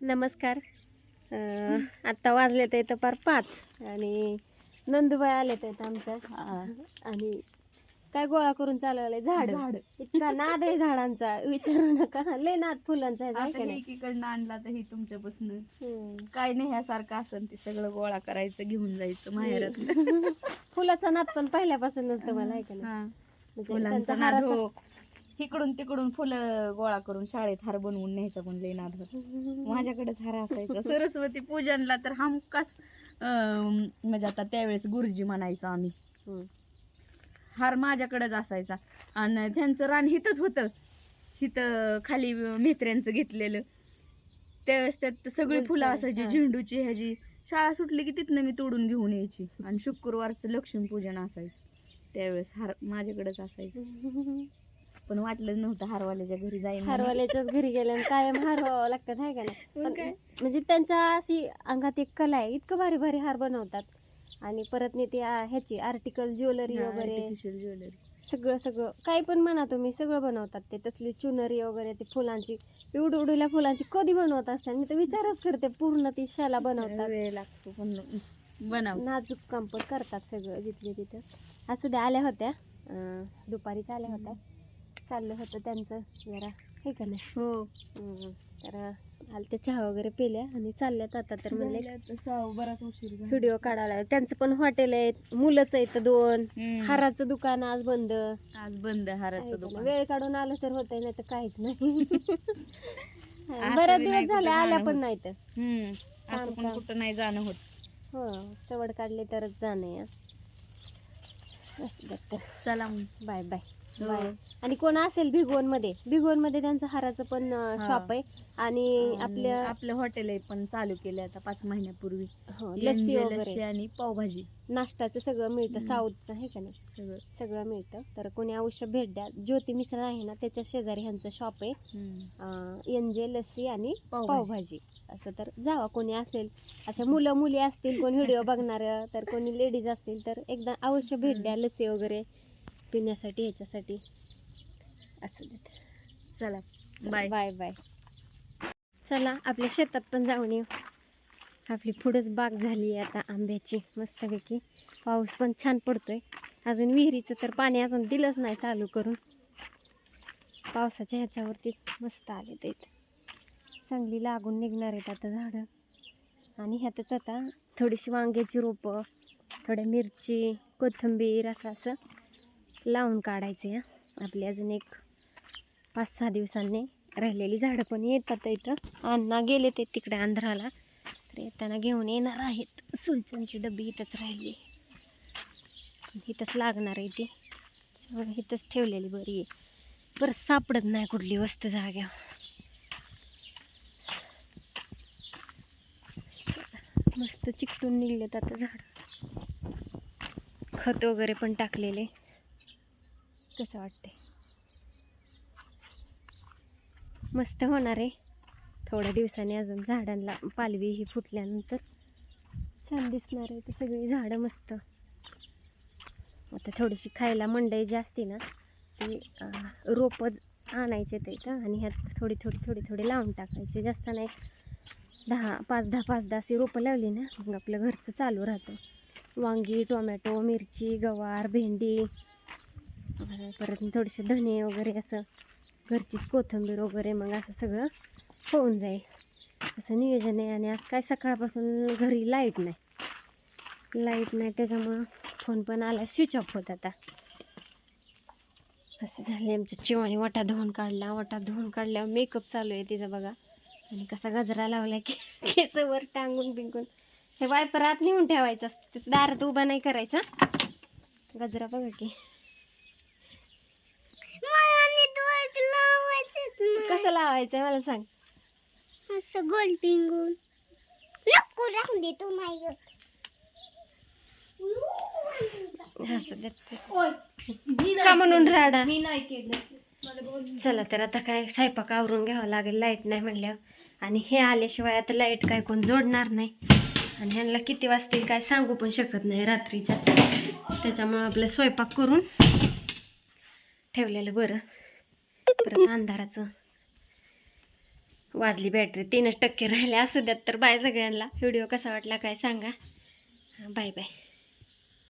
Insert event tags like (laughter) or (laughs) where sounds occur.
नमस्कार. अं, आत्ता वाजले तर इथं पार पाच आणि नंदुबाई आले तर आमच्या. आणि काय गोळा करून चालवलंय? झाड. झाड. इतका नाद आहे झाडांचा. विचारू नका. लय नाद फुलांचा आहे आता नाही? एकीकडनं आणला तर हे तुमच्यापासून. काय नेह्यासारखं असन ते सगळं गोळा करायचं घेऊन जायचं माहेरात (laughs) फुलाचा नाद पण पहिल्यापासूनच तुम्हाला नाही? हा. म्हणजे फुलांचा नाद हो. इकडून तिकडून फुलं गोळा करून शाळेत हार बनवून न्यायचा पण लय नाद होता. माझ्याकडेच हार असायचा. सरस्वती पूजनला तर हमखास अं, म्हणजे आता त्यावेळेस गुरुजी म्हणायचो आम्ही. हार माझ्याकडेच असायचा. आणि त्यांचं रान हिथंच होतं. हिथं खाली मेत्र्यांचं घेतलेलं. त्यावेळेस त्यात सगळी फुलं असायची. झेंडूची ह्याची. शाळा सुटली की तिथनं मी तोडून घेऊन यायची. आणि शुक्रवारचं लक्ष्मीपूजन असायचं. त्यावेळेस हार माझ्याकडेच असायचं. (laughs) पण वाटलं नव्हतं हारवाल्याच्या घरी म्हणून. हारवाल्याच्याच घरी गेल्यानं कायम हार व्हावं लागतात आहे का नाही? म्हणजे त्यांच्या अशी अंगात एक कला आहे इतकं भारी भारी हार बनवतात. आणि परत नाही ते ह्याची आर्टिकल ज्वेलरी वगैरे. jewelry. सगळं सगळं. काही पण म्हणा तुम्ही सगळं बनवतात ते. तसली चुनरी वगैरे ते फुलांची. एवढ उडूल्या फुलांची कधी बनवत असतात? मी तर विचारच करते पूर्ण ती शाला बनवतात. वेळ लागतो पण बनव नाजूक काम पण करतात सगळं जिथले तिथं. असं त्या आल्या होत्या. दुपारीच आल्या होत्या. चाललं होतं त्यांचं जरा हे का नाही हो. तर आल ते चहा वगैरे पिल्या आणि चालल्यात आता तर म्हणले बराच उशीर झाला. व्हिडिओ काढायला त्यांचं पण हॉटेल आहे मुलंच आहेत दोन हम्म. हाराचं दुकान आज बंद आज बंद हाराचं? दुकान वेळ काढून आलं तर होतंय नाही तर काहीच नाही (laughs) बऱ्याच नाही दिवस झाले आल्या जाणं पण होत. नाही तर हम्म असं काम- पण काम. कुठं नाही जाणं होत हो सवड काढली तरच जाणं या चला मग बाय. बाय आणि कोण असेल भिगवणमध्ये भिगवणमध्ये त्यांचं हाराचं पण. शॉप आहे. आणि आपल्या आपलं हॉटेल आहे पण चालू केलं आता पाच महिन्यापूर्वी. हो, लस्सी वगैरे. आणि पावभाजी. नाश्त्याचं सगळं मिळतं. साऊथचं आहे का नाही? सगळं. सगळं मिळतं. तर कोणी अवश्य भेट द्या. ज्योती मिसळ आहे ना त्याच्या शेजारी ह्यांचं शॉप आहे. एनजे लस्सी आणि पावभाजी. पावभाजी. असं तर जावा कोणी असेल. असं मुलं मुली असतील कोणी व्हिडिओ बघणार तर कोणी लेडीज असतील तर एकदा अवश्य भेट द्या लस्सी वगैरे. पिण्यासाठी ह्याच्यासाठी. असं देत. चला. बाय बाय बाय चला आपल्या शेतात पण जाऊन येऊ. आपली पुढंच बाग झाली आहे आता आंब्याची मस्तपैकी. पाऊस पण छान पडतोय. अजून विहिरीचं तर पाणी अजून दिलंच नाही चालू करून. पावसाच्या ह्याच्यावरतीच मस्त आले ते. चांगली लागून निघणार आहेत आता झाडं. आणि ह्यातच आता थोडीशी वांग्याची रोपं थोड्या मिरची कोथिंबीर असं असं. लावून काढायचे हा. आपली अजून एक पाच सहा दिवसांनी राहिलेली झाडं पण येतात इथं. अण्णा गेले ते तिकडे आंध्राला. तर येताना घेऊन येणार आहेत. सुलचनची डबी इथंच राहिली. इथंच लागणार आहे ती. इथंच ठेवलेली बरी आहे. परत सापडत नाही कुठली वस्तू जाग्यावर. मस्त चिकटून निघलेत आता झाड. खत वगैरे पण टाकलेले. कसं वाटते मस्त होणार आहे. थोड्या दिवसांनी अजून झाडांना पालवी ही फुटल्यानंतर छान दिसणार आहे. ते सगळी झाडं मस्त. आता थोडीशी खायला मंडई जी असते ना ती रोपं आणायचे ते इथं आणि ह्यात थोडी थोडी थोडी थोडी लावून टाकायचे. जास्त नाही. दहा पाच दहा पाच दहा अशी रोपं लावली ना मग आपलं घरचं चालू राहतं. वांगी टोमॅटो मिरची गवार भेंडी परत थोडेसे धने वगैरे असं घरचीच कोथिंबीर वगैरे मग असं सगळं होऊन जाईल. असं नियोजन आहे आणि आज काय सकाळपासून घरी लाइट नाही. लाइट नाही त्याच्यामुळं फोन पण आला स्विच ऑफ होत आता. असं झालं आमच्या चिवाने वटा धुवून काढला. वटा धुवून काढल्यावर मेकअप चालू आहे तिचा बघा. आणि कसा गजरा लावला की केस वर टांगून बिंगून. हे वायपर आत नेऊन ठेवायचं दारात उभा नाही करायचा. गजरा बघा की. कसं लावायचं मला सांग. असं गोल पिंगून. नको राहून दे तू देत का म्हणून राडा? मी नाही केलं. चला तर आता काय स्वयंपाक आवरून घ्यावं लागेल लाइट नाही म्हणल्यावर. आणि हे आल्याशिवाय आता लाइट काय कोण जोडणार नाही. आणि ह्यांना किती वाजतील काय सांगू पण शकत नाही रात्रीच्या. त्याच्यामुळं आपलं स्वयंपाक करून ठेवलेलं बरं. परत अंधाराचं. वाजली बॅटरी. तीनच टक्के राहिले. असू द्यात तर बाय सगळ्यांना. व्हिडिओ कसा वाटला काय सांगा. Bye bye.